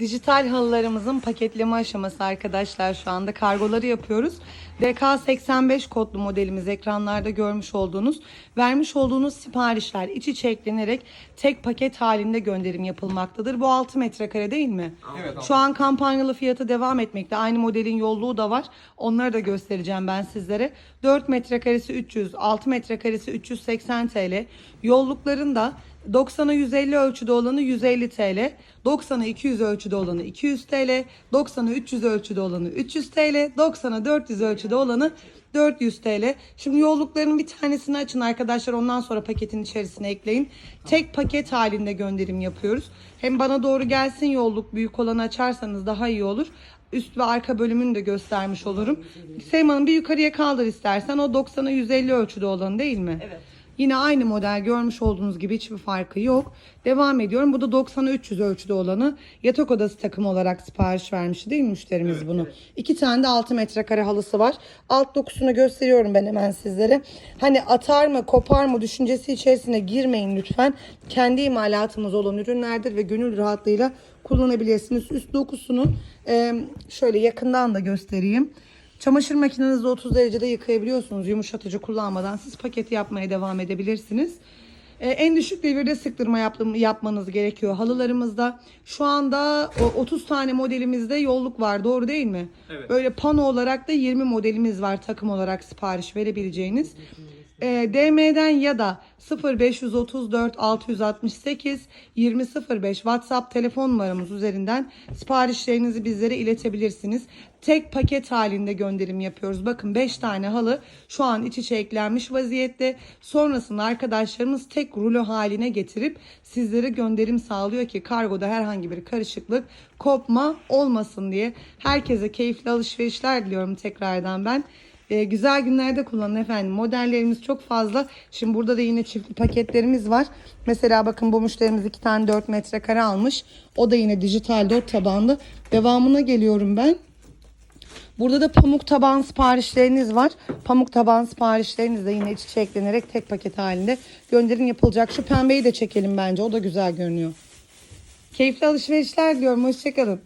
Dijital halılarımızın paketleme aşaması arkadaşlar şu anda kargoları yapıyoruz. DK85 kodlu modelimiz ekranlarda görmüş olduğunuz vermiş olduğunuz siparişler iç içe eklenerek tek paket halinde gönderim yapılmaktadır. Bu 6 metrekare değil mi? Evet, Şu an kampanyalı fiyatı devam etmekte. Aynı modelin yolluğu da var. Onları da göstereceğim ben sizlere. 4 metrekaresi 300, 6 metrekaresi 380 TL. Yollukların da 90'a 150 ölçüde olanı 150 TL, 90'a 200 ölçüde olanı 200 TL, 90'a 300 ölçüde olanı 300 TL, 90'a 400 ölçüde olanı 400 TL. Şimdi yollukların bir tanesini açın arkadaşlar ondan sonra paketin içerisine ekleyin. Tek paket halinde gönderim yapıyoruz. Hem bana doğru gelsin yolluk büyük olanı açarsanız daha iyi olur. Üst ve arka bölümünü de göstermiş olurum. Seyman'ın bir yukarıya kaldır istersen o 90'a 150 ölçüde olanı değil mi? Evet. Yine aynı model görmüş olduğunuz gibi hiçbir farkı yok. Devam ediyorum. Bu da 90'a 300 ölçüde olanı yatak odası takımı olarak sipariş vermişti değil mi müşterimiz bunu? İki tane de 6 metrekare halısı var. Alt dokusunu gösteriyorum ben hemen sizlere. Hani atar mı kopar mı düşüncesi içerisine girmeyin lütfen. Kendi imalatımız olan ürünlerdir ve gönül rahatlığıyla kullanabilirsiniz. Üst dokusunu şöyle yakından da göstereyim. Çamaşır makinenizde 30 derecede yıkayabiliyorsunuz yumuşatıcı kullanmadan. Siz paketi yapmaya devam edebilirsiniz. Ee, en düşük devirde sıktırma yaptım- yapmanız gerekiyor halılarımızda. Şu anda o 30 tane modelimizde yolluk var doğru değil mi? Evet. Böyle pano olarak da 20 modelimiz var takım olarak sipariş verebileceğiniz. Ee, DM'den ya da 0534 668 2005 WhatsApp telefon numaramız üzerinden siparişlerinizi bizlere iletebilirsiniz. Tek paket halinde gönderim yapıyoruz. Bakın 5 tane halı şu an iç içe eklenmiş vaziyette. Sonrasında arkadaşlarımız tek rulo haline getirip sizlere gönderim sağlıyor ki kargoda herhangi bir karışıklık, kopma olmasın diye. Herkese keyifli alışverişler diliyorum tekrardan ben. Ee, güzel günlerde kullanın efendim. Modellerimiz çok fazla. Şimdi burada da yine çiftli paketlerimiz var. Mesela bakın bu müşterimiz iki tane 4 metrekare almış. O da yine dijital dot tabanlı. Devamına geliyorum ben. Burada da pamuk taban siparişleriniz var. Pamuk taban siparişleriniz de yine iç içe eklenerek tek paket halinde gönderim yapılacak. Şu pembeyi de çekelim bence. O da güzel görünüyor. Keyifli alışverişler diyorum. Hoşçakalın.